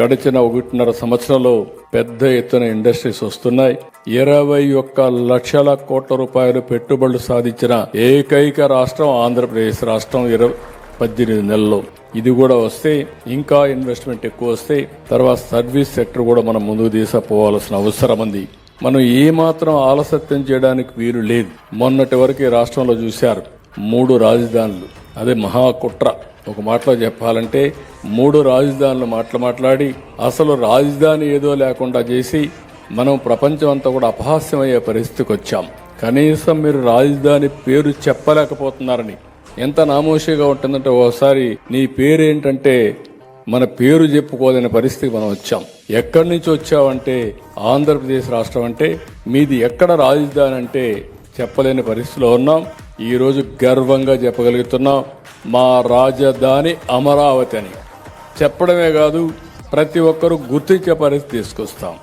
గడిచిన ఒకటిన్నర సంవత్సరంలో పెద్ద ఎత్తున ఇండస్ట్రీస్ వస్తున్నాయి. ఇరవై ఒక్క లక్షల కోట్ల రూపాయలు పెట్టుబడులు సాధించిన ఏకైక రాష్ట్రం ఆంధ్రప్రదేశ్ రాష్ట్రం ఇరవై పద్దెనిమిది నెలల్లో. ఇది కూడా వస్తే ఇంకా ఇన్వెస్ట్మెంట్ ఎక్కువ వస్తే తర్వాత సర్వీస్ సెక్టర్ కూడా మనం ముందుకు తీసుకుపోవాల్సిన అవసరం ఉంది. మనం ఏమాత్రం ఆలస్యం చేయడానికి వీలు లేదు. మొన్నటి వరకు రాష్ట్రంలో చూశారు మూడు రాజధానులు. అదే మహాకుట్ర. ఒక మాటలో చెప్పాలంటే మూడు రాజధానులు మాటలు మాట్లాడి అసలు రాజధాని ఏదో లేకుండా చేసి మనం ప్రపంచం అంతా కూడా అపహాస్యమయ్యే పరిస్థితికి వచ్చాం. కనీసం మీరు రాజధాని పేరు చెప్పలేకపోతున్నారని. ఎంత నామోషిగా ఉంటుందంటే ఓసారి నీ పేరేంటంటే మన పేరు చెప్పుకోలేని పరిస్థితికి మనం వచ్చాం. ఎక్కడి నుంచి వచ్చావంటే ఆంధ్రప్రదేశ్ రాష్ట్రం అంటే మీది ఎక్కడ రాజధాని అంటే చెప్పలేని పరిస్థితిలో ఉన్నాం. ఈరోజు గర్వంగా చెప్పగలుగుతున్నాం మా రాజధాని అమరావతి అని. చెప్పడమే కాదు ప్రతి ఒక్కరూ గుర్తించే పరిస్థితి తీసుకొస్తాం.